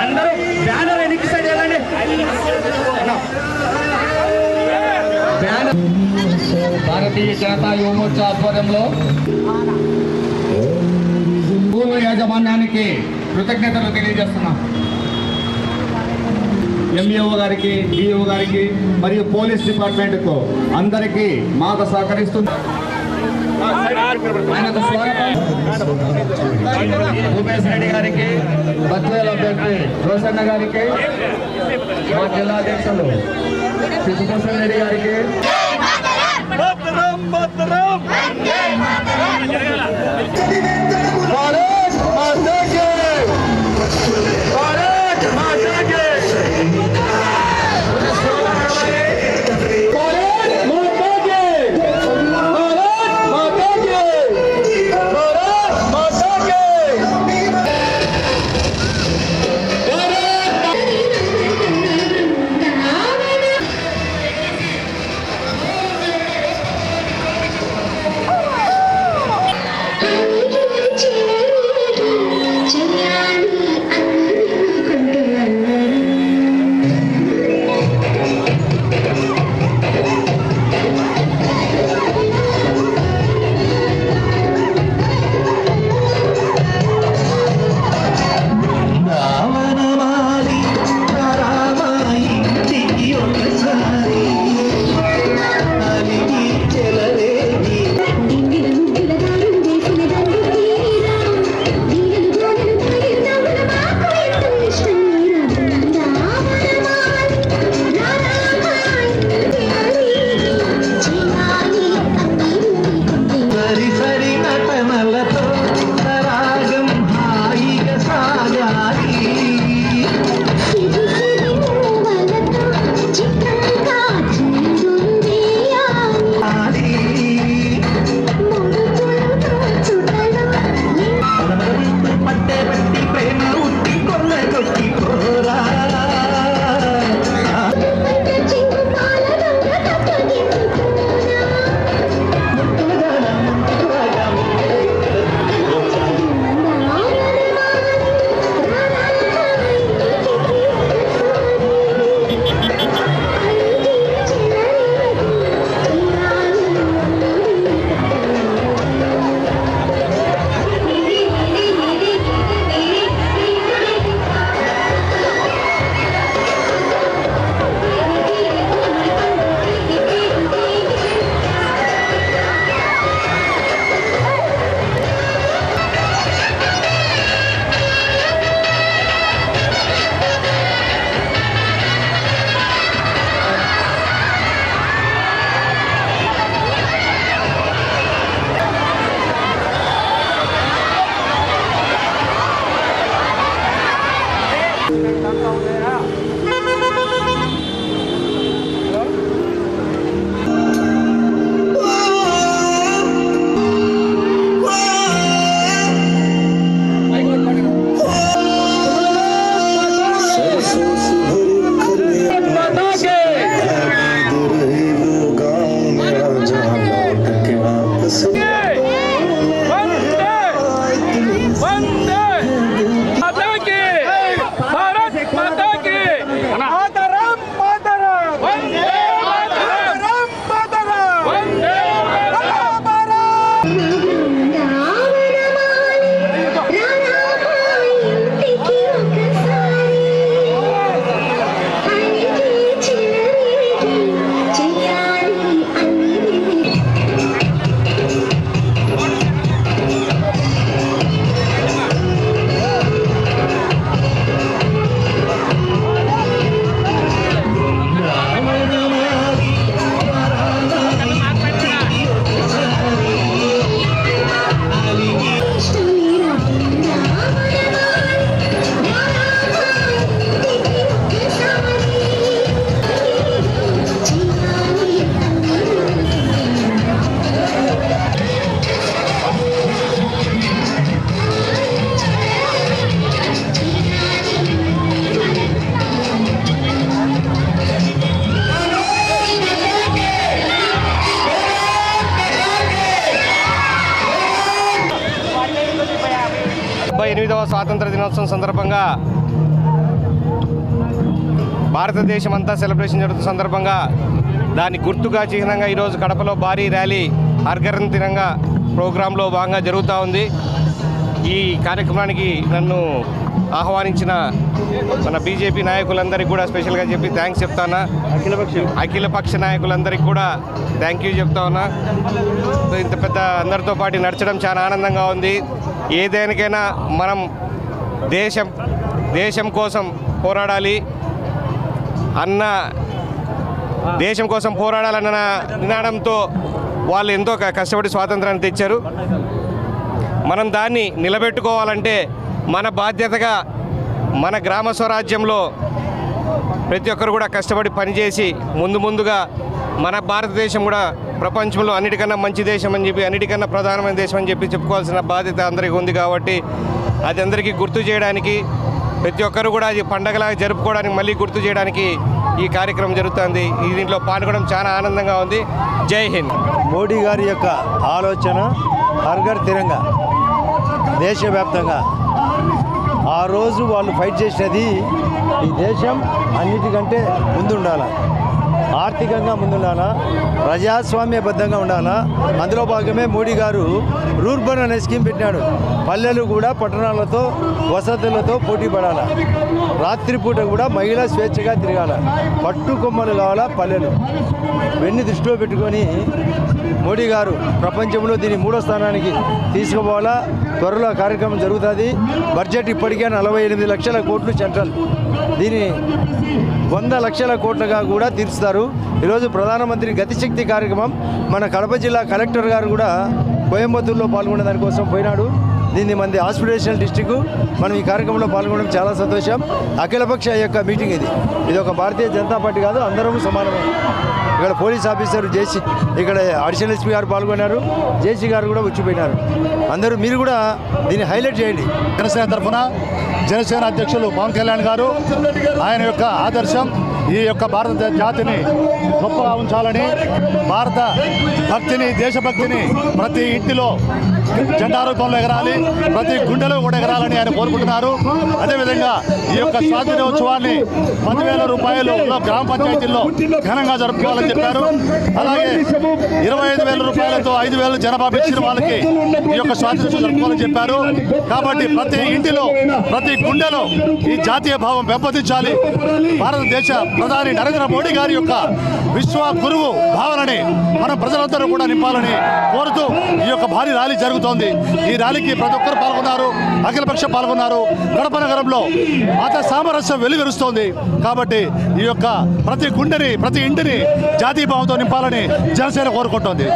అందరూ బ్యానర్ వెనక్కి సైడ్ వెళ్ళండి భారతీయ జనతా యువమోర్చా ఆధ్వర్యంలో పూర్వ యాజమాన్యానికి కృతజ్ఞతలు తెలియజేస్తున్నాం. ఎంఈఓ గారికి డిఓ గారికి మరియు పోలీస్ డిపార్ట్మెంట్కు అందరికీ మాకు సహకరిస్తుంది ఆయనకు స్వాగతం భూపేశ్ రెడ్డి గారికి బత్వేల అభ్యర్థి రోషన్న గారికి మా జిల్లా అధ్యక్షులు శిశుభూషణ్ రెడ్డి గారికి. భారత్ మాతా Cina. ok 啊 ఐదవ స్వాతంత్ర దినోత్సవం సందర్భంగా భారతదేశం అంతా సెలబ్రేషన్ జరుగుతున్న సందర్భంగా దాని గుర్తుగా చిహ్నంగా ఈరోజు కడపలో భారీ ర్యాలీ అర్గరన్ ప్రోగ్రాంలో భాగంగా జరుగుతూ ఉంది. ఈ కార్యక్రమానికి నన్ను ఆహ్వానించిన మన బీజేపీ నాయకులందరికీ కూడా స్పెషల్గా చెప్పి థ్యాంక్స్ చెప్తానా అఖిలపక్ష నాయకులందరికీ కూడా థ్యాంక్ యూ చెప్తా ఉన్నా. ఇంత పెద్ద అందరితో పాటు నడచడం చాలా ఆనందంగా ఉంది. ఏదేనికైనా మనం దేశం దేశం కోసం పోరాడాలి. అన్న దేశం కోసం పోరాడాలన్న నినాదంతో వాళ్ళు ఎంతో కష్టపడి స్వాతంత్రాన్ని తెచ్చారు. మనం దాన్ని నిలబెట్టుకోవాలంటే మన బాధ్యతగా మన గ్రామ స్వరాజ్యంలో ప్రతి ఒక్కరు కూడా కష్టపడి పనిచేసి ముందు ముందుగా మన భారతదేశం కూడా ప్రపంచంలో అన్నిటికన్నా మంచి దేశం అని చెప్పి అన్నిటికన్నా ప్రధానమైన దేశం అని చెప్పి చెప్పుకోవాల్సిన బాధ్యత అందరికీ ఉంది కాబట్టి అది అందరికీ గుర్తు చేయడానికి ప్రతి ఒక్కరు కూడా అది పండగలాగా జరుపుకోవడానికి మళ్ళీ గుర్తు చేయడానికి ఈ కార్యక్రమం జరుగుతుంది. ఈ దీంట్లో పాల్గొనడం చాలా ఆనందంగా ఉంది. జై హింద్. మోడీ గారి యొక్క ఆలోచన హర్ఘర్ తిరంగా దేశవ్యాప్తంగా. ఆ రోజు వాళ్ళు ఫైట్ చేసినది ఈ దేశం అన్నిటికంటే ముందుండాలి. ఆర్థికంగా ముందుండాలా? ప్రజాస్వామ్యబద్ధంగా ఉండాలా? అందులో భాగమే మోడీ గారు రూర్బన్ అనే స్కీమ్ పెట్టినాడు. పల్లెలు కూడా పట్టణాలతో వసతులతో పోటీ పడాలా? రాత్రిపూట కూడా మహిళా స్వేచ్ఛగా తిరగాల? పట్టుకొమ్మలు కావాలా పల్లెలు? ఇవన్నీ దృష్టిలో పెట్టుకొని మోడీ గారు ప్రపంచంలో దీన్ని మూడో స్థానానికి తీసుకుపోవాలా? త్వరలో కార్యక్రమం జరుగుతుంది. బడ్జెట్ ఇప్పటికే నలభై ఎనిమిది లక్షల కోట్లు సెంట్రల్. దీన్ని వంద లక్షల కోట్లుగా కూడా తీర్చుతారు. ఈరోజు ప్రధానమంత్రి గతిశక్తి కార్యక్రమం మన కడప జిల్లా కలెక్టర్ గారు కూడా కోయంబత్తూరులో పాల్గొనే దానికోసం పోయినాడు. దీన్ని మంది ఆస్పిరేషనల్ డిస్టిక్ మనం ఈ కార్యక్రమంలో పాల్గొనడం చాలా సంతోషం. అఖిలపక్ష యొక్క మీటింగ్ ఇది. ఇది ఒక భారతీయ జనతా పార్టీ కాదు అందరం సమానమే. ఇక్కడ పోలీస్ ఆఫీసర్ జేసీ ఇక్కడ అడిషనల్ ఎస్పీ గారు పాల్గొన్నారు. జేసీ గారు కూడా వచ్చిపోయినారు. అందరూ మీరు కూడా దీన్ని హైలైట్ చేయండి. జనసేన తరఫున జనసేన అధ్యక్షులు పవన్ కళ్యాణ్ గారు ఆయన యొక్క ఆదర్శం ఈ యొక్క భారత జాతిని గొప్పగా ఉంచాలని భారత భక్తిని దేశభక్తిని ప్రతి ఇంటిలో జెండా రూపంలో ఎగరాలి ప్రతి గుండెలో కూడా ఎగరాలని ఆయన కోరుకుంటున్నారు. అదేవిధంగా ఈ యొక్క స్వాతంత్ర్యోత్సవాన్ని పదివేల రూపాయలు గ్రామ పంచాయతీల్లో ఘనంగా జరుపుకోవాలని చెప్పారు. అలాగే ఇరవై ఐదు వేల రూపాయలతో ఐదు వేలు జనాభా పెంచిన వాళ్ళకి ఈ యొక్క స్వాతంత్ర్యం జరుపుకోవాలని చెప్పారు. కాబట్టి ప్రతి ఇంటిలో ప్రతి గుండెలో ఈ జాతీయ భావం పెంపొందించాలి. భారతదేశ ప్రధాని నరేంద్ర మోడీ గారి యొక్క విశ్వ గురువు భావనని మన ప్రజలందరూ కూడా నింపాలని కోరుతూ ఈ యొక్క భారీ ర్యాలీ జరుగుతోంది. ఈ ర్యాలీకి ప్రతి ఒక్కరు పాల్గొన్నారు అఖిలపక్షం పాల్గొన్నారు. కడప నగరంలో మత సామరస్యం వెలుగరుస్తోంది. కాబట్టి ఈ యొక్క ప్రతి గుండెని ప్రతి ఇంటిని జాతీయ భావంతో నింపాలని జనసేన కోరుకుంటోంది.